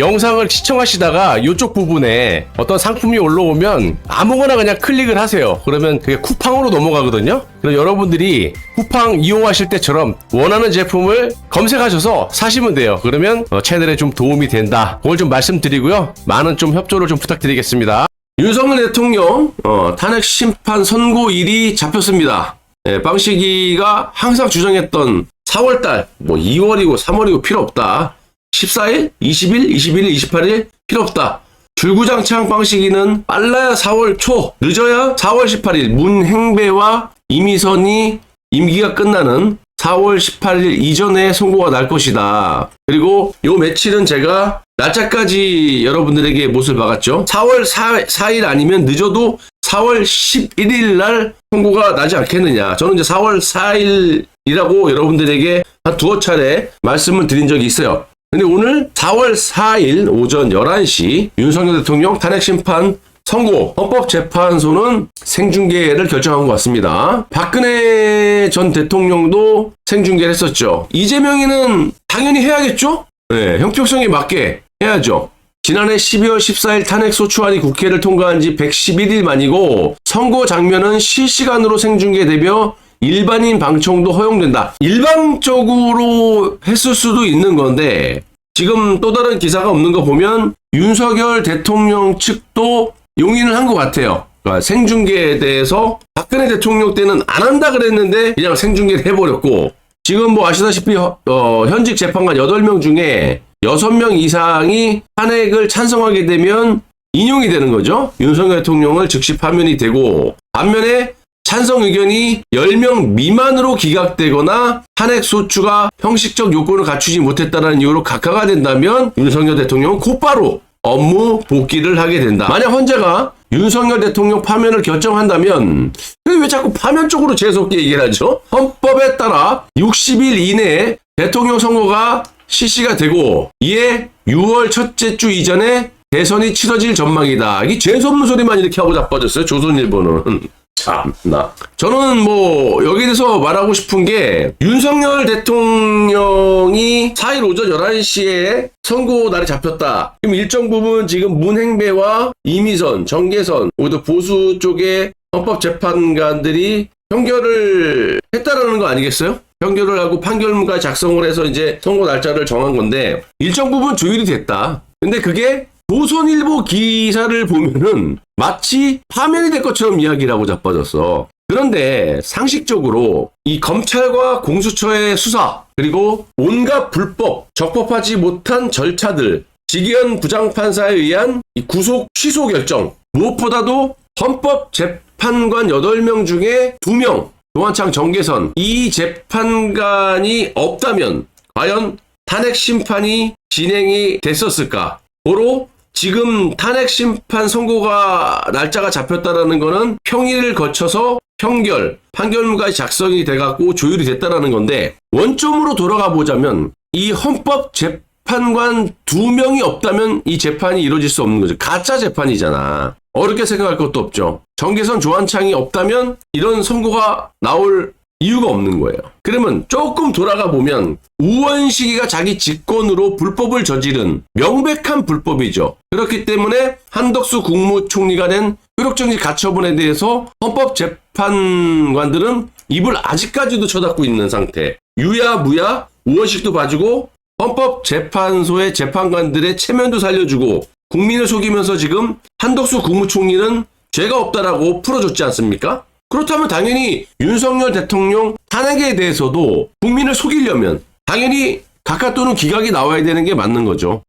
영상을 시청하시다가 이쪽 부분에 어떤 상품이 올라오면 아무거나 그냥 클릭을 하세요. 그러면 그게 쿠팡으로 넘어가거든요. 그럼 여러분들이 쿠팡 이용하실 때처럼 원하는 제품을 검색하셔서 사시면 돼요. 그러면 어, 채널에 좀 도움이 된다. 그걸 좀 말씀드리고요. 많은 좀 협조를 좀 부탁드리겠습니다. 윤석열 대통령 어, 탄핵 심판 선고일이 잡혔습니다. 예, 빵식이가 항상 주장했던 4월달, 뭐 2월이고 3월이고 필요 없다. 14일, 20일, 21일, 28일 필요 없다. 줄구장창 빵식이는 빨라야 4월 초, 늦어야 4월 18일 문행배와 이미선이 임기가 끝나는 4월 18일 이전에 선고가 날 것이다. 그리고 요 며칠은 제가 날짜까지 여러분들에게 못을 박았죠. 4월 4, 일 아니면 늦어도 4월 11일 날 선고가 나지 않겠느냐. 저는 이제 4월 4일이라고 여러분들에게 한 두어 차례 말씀을 드린 적이 있어요. 근데 오늘 4월 4일 오전 11시 윤석열 대통령 탄핵 심판 선고 헌법재판소는 생중계를 결정한 것 같습니다. 박근혜 전 대통령도 생중계를 했었죠. 이재명이는 당연히 해야겠죠? 네, 형평성에 맞게 해야죠. 지난해 12월 14일 탄핵 소추안이 국회를 통과한 지 111일 만이고 선거 장면은 실시간으로 생중계되며 일반인 방청도 허용된다. 일방적으로 했을 수도 있는 건데 지금 또 다른 기사가 없는 거 보면 윤석열 대통령 측도 용인을 한 것 같아요. 그러니까 생중계에 대해서 박근혜 대통령 때는 안 한다 그랬는데 그냥 생중계를 해버렸고 지금 뭐 아시다시피 어, 현직 재판관 8명 중에 6명 이상이 탄핵을 찬성하게 되면 인용이 되는 거죠. 윤석열 대통령을 즉시 파면이 되고 반면에 찬성 의견이 10명 미만으로 기각되거나 탄핵 소추가 형식적 요건을 갖추지 못했다는 이유로 각하가 된다면 윤석열 대통령은 곧바로 업무 복귀를 하게 된다. 만약 헌재가 윤석열 대통령 파면을 결정한다면 왜 자꾸 파면 쪽으로 재수없게 얘기를 하죠? 헌법에 따라 60일 이내에 대통령 선거가 실시가 되고 이에 6월 첫째 주 이전에 대선이 치러질 전망이다. 이게 재수없는 소리만 이렇게 하고 자빠졌어요. 조선일보는. 참나. 저는 뭐 여기에 대해서 말하고 싶은 게 윤석열 대통령이 4일 오전 11시에 선고 날이 잡혔다. 그럼 일정 부분 지금 문행배와 이미선, 정계선, 모두 보수 쪽의 헌법재판관들이 형결을 했다라는 거 아니겠어요? 형결을 하고 판결문까지 작성을 해서 이제 선고 날짜를 정한 건데 일정 부분 조율이 됐다. 근데 그게 조선일보 기사를 보면은 마치 파면이 될 것처럼 이야기를 하고 자빠졌어. 그런데 상식적으로 이 검찰과 공수처의 수사 그리고 온갖 불법 적법하지 못한 절차들 직위원 부장판사에 의한 이 구속 취소 결정 무엇보다도 헌법 재판관 8명 중에 2명 노한창 정계선 이 재판관이 없다면 과연 탄핵 심판이 진행이 됐었을까? 고로 지금 탄핵 심판 선고가 날짜가 잡혔다라는 거는 평일을 거쳐서 평결, 판결문까지 작성이 돼갖고 조율이 됐다라는 건데 원점으로 돌아가 보자면 이 헌법 재판관 두 명이 없다면 이 재판이 이루어질 수 없는 거죠. 가짜 재판이잖아. 어렵게 생각할 것도 없죠. 정계선 조한창이 없다면 이런 선고가 나올 이유가 없는 거예요. 그러면 조금 돌아가 보면 우원식이가 자기 직권으로 불법을 저지른 명백한 불법이죠. 그렇기 때문에 한덕수 국무총리가 낸 효력정지 가처분에 대해서 헌법재판관들은 입을 아직까지도 쳐닫고 있는 상태. 유야 무야 우원식도 봐주고 헌법재판소의 재판관들의 체면도 살려주고 국민을 속이면서 지금 한덕수 국무총리는 죄가 없다라고 풀어줬지 않습니까? 그렇다면 당연히 윤석열 대통령 탄핵에 대해서도 국민을 속이려면 당연히 각하 또는 기각이 나와야 되는 게 맞는 거죠.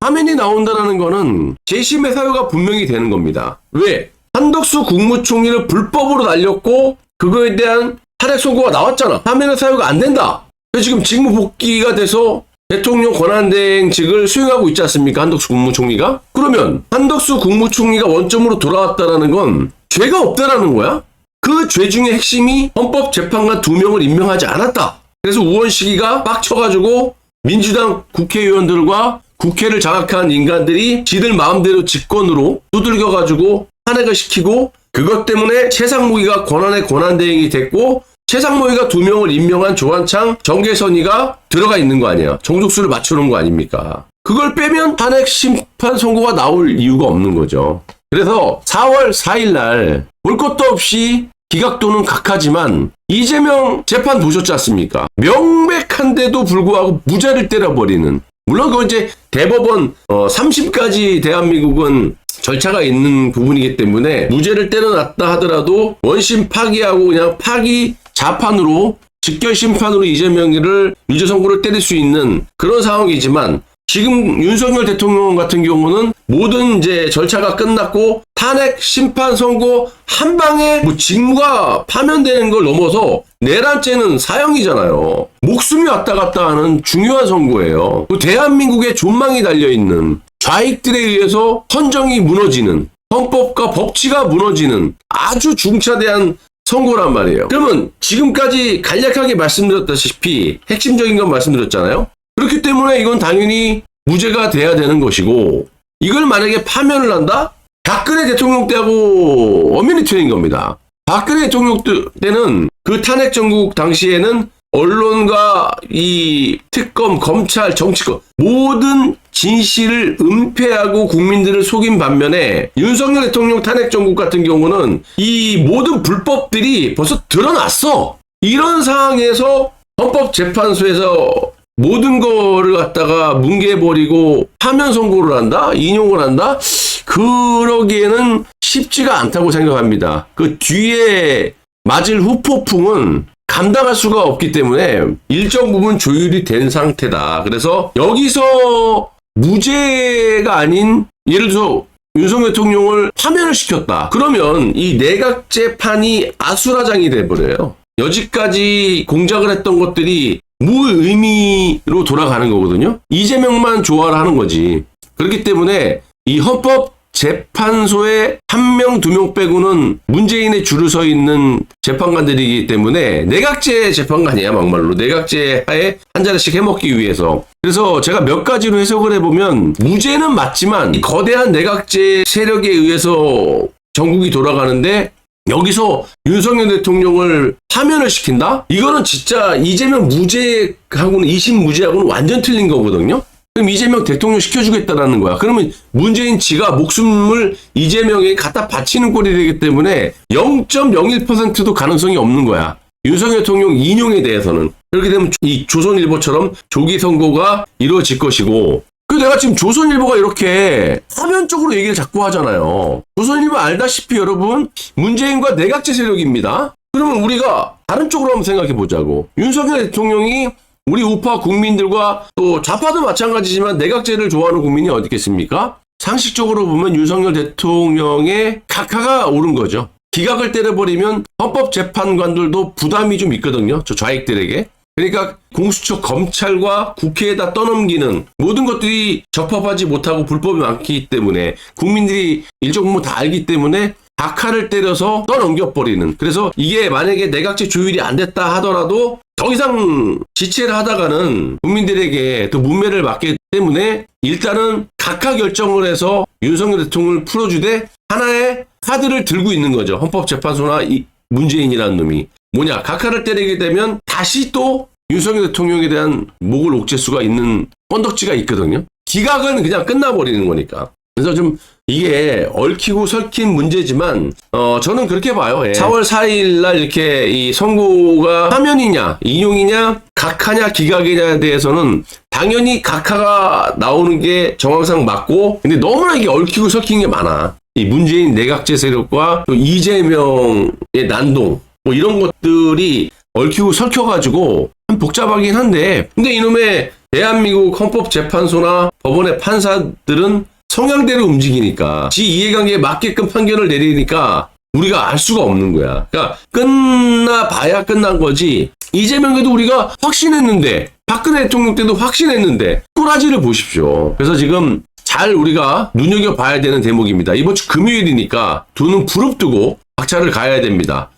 화면이 나온다는 거는 재심의 사유가 분명히 되는 겁니다. 왜? 한덕수 국무총리를 불법으로 날렸고 그거에 대한 탄핵 선고가 나왔잖아. 화면의 사유가 안 된다. 지금 직무 복귀가 돼서 대통령 권한대행직을 수행하고 있지 않습니까? 한덕수 국무총리가? 그러면 한덕수 국무총리가 원점으로 돌아왔다라는 건 죄가 없다라는 거야? 그 죄 중에 핵심이 헌법재판관 두 명을 임명하지 않았다. 그래서 우원식이가 빡쳐가지고 민주당 국회의원들과 국회를 장악한 인간들이 지들 마음대로 직권으로 두들겨가지고 탄핵을 시키고 그것 때문에 최상무기가 권한의 권한대행이 됐고 최상모이가 두 명을 임명한 조한창, 정계선이가 들어가 있는 거 아니야. 정족수를 맞추는 거 아닙니까? 그걸 빼면 탄핵 심판 선고가 나올 이유가 없는 거죠. 그래서 4월 4일 날 볼 것도 없이 기각도는 각하지만 이재명 재판 보셨지 않습니까? 명백한데도 불구하고 무죄를 때려버리는 물론 그건 이제 대법원 어, 3심까지 대한민국은 절차가 있는 부분이기 때문에 무죄를 때려놨다 하더라도 원심 파기하고 그냥 파기 자판으로 직결 심판으로 이재명이를 유죄 선고를 때릴 수 있는 그런 상황이지만 지금 윤석열 대통령 같은 경우는 모든 이제 절차가 끝났고 탄핵 심판 선고 한 방에 뭐 직무가 파면되는 걸 넘어서 내란죄는 사형이잖아요. 목숨이 왔다 갔다 하는 중요한 선고예요. 또 대한민국의 존망이 달려 있는 좌익들에 의해서 헌정이 무너지는 헌법과 법치가 무너지는 아주 중차대한 선고란 말이에요. 그러면 지금까지 간략하게 말씀드렸다시피 핵심적인 건 말씀드렸잖아요. 그렇기 때문에 이건 당연히 무죄가 돼야 되는 것이고 이걸 만약에 파면을 한다? 박근혜 대통령 때하고 엄연히 틀린 겁니다. 박근혜 대통령 때는 그 탄핵 정국 당시에는 언론과 이 특검, 검찰, 정치권 모든 진실을 은폐하고 국민들을 속인 반면에 윤석열 대통령 탄핵 정국 같은 경우는 이 모든 불법들이 벌써 드러났어. 이런 상황에서 헌법재판소에서 모든 거를 갖다가 뭉개버리고 파면 선고를 한다? 인용을 한다? 그러기에는 쉽지가 않다고 생각합니다. 그 뒤에 맞을 후폭풍은 감당할 수가 없기 때문에 일정 부분 조율이 된 상태다. 그래서 여기서 무죄가 아닌 예를 들어서 윤석열 대통령을 파면을 시켰다. 그러면 이 내각 재판이 아수라장이 돼버려요. 여지까지 공작을 했던 것들이 무의미로 돌아가는 거거든요. 이재명만 좋아를 하는 거지. 그렇기 때문에 이 헌법 재판소에 한 명, 두 명 빼고는 문재인의 줄을 서 있는 재판관들이기 때문에 내각제 재판관이야, 막말로. 내각제 하에 한 자리씩 해먹기 위해서. 그래서 제가 몇 가지로 해석을 해보면 무죄는 맞지만 이 거대한 내각제 세력에 의해서 전국이 돌아가는데 여기서 윤석열 대통령을 파면을 시킨다? 이거는 진짜 이재명 무죄하고는 이심 무죄하고는 완전 틀린 거거든요. 그럼 이재명 대통령 시켜주겠다라는 거야. 그러면 문재인 지가 목숨을 이재명에게 갖다 바치는 꼴이 되기 때문에 0.01%도 가능성이 없는 거야. 윤석열 대통령 인용에 대해서는. 그렇게 되면 이 조선일보처럼 조기 선고가 이루어질 것이고 그 내가 지금 조선일보가 이렇게 화면적으로 얘기를 자꾸 하잖아요. 조선일보 알다시피 여러분 문재인과 내각제 세력입니다. 그러면 우리가 다른 쪽으로 한번 생각해 보자고. 윤석열 대통령이 우리 우파 국민들과 또 좌파도 마찬가지지만 내각제를 좋아하는 국민이 어디 있겠습니까? 상식적으로 보면 윤석열 대통령의 각하가 오른 거죠. 기각을 때려버리면 헌법재판관들도 부담이 좀 있거든요. 저 좌익들에게. 그러니까 공수처 검찰과 국회에다 떠넘기는 모든 것들이 적법하지 못하고 불법이 많기 때문에 국민들이 일정 부분 다 알기 때문에 각하를 때려서 떠넘겨버리는 그래서 이게 만약에 내각제 조율이 안 됐다 하더라도 더 이상 지체를 하다가는 국민들에게 또 문매를 맞기 때문에 일단은 각하 결정을 해서 윤석열 대통령을 풀어주되 하나의 카드를 들고 있는 거죠 헌법재판소나 이 문재인이라는 놈이 뭐냐 각하를 때리게 되면 다시 또 윤석열 대통령에 대한 목을 옥죄 수가 있는 건덕지가 있거든요. 기각은 그냥 끝나버리는 거니까. 그래서 좀 이게 얽히고 설킨 문제지만 어 저는 그렇게 봐요. 예. 4월 4일 날 이렇게 이 선고가 화면이냐 인용이냐 각하냐 기각이냐에 대해서는 당연히 각하가 나오는 게 정황상 맞고 근데 너무나 이게 얽히고 설킨 게 많아. 이 문재인 내각제 세력과 또 이재명의 난동 뭐 이런 것들이 얽히고 설켜가지고 참 복잡하긴 한데 근데 이놈의 대한민국 헌법재판소나 법원의 판사들은 성향대로 움직이니까 지 이해관계에 맞게끔 판결을 내리니까 우리가 알 수가 없는 거야. 그러니까 끝나 봐야 끝난 거지. 이재명에도 우리가 확신했는데 박근혜 대통령 때도 확신했는데 꾸라지를 보십시오. 그래서 지금 잘 우리가 눈여겨봐야 되는 대목입니다. 이번 주 금요일이니까 두눈 부릅뜨고 박차를 가야 됩니다.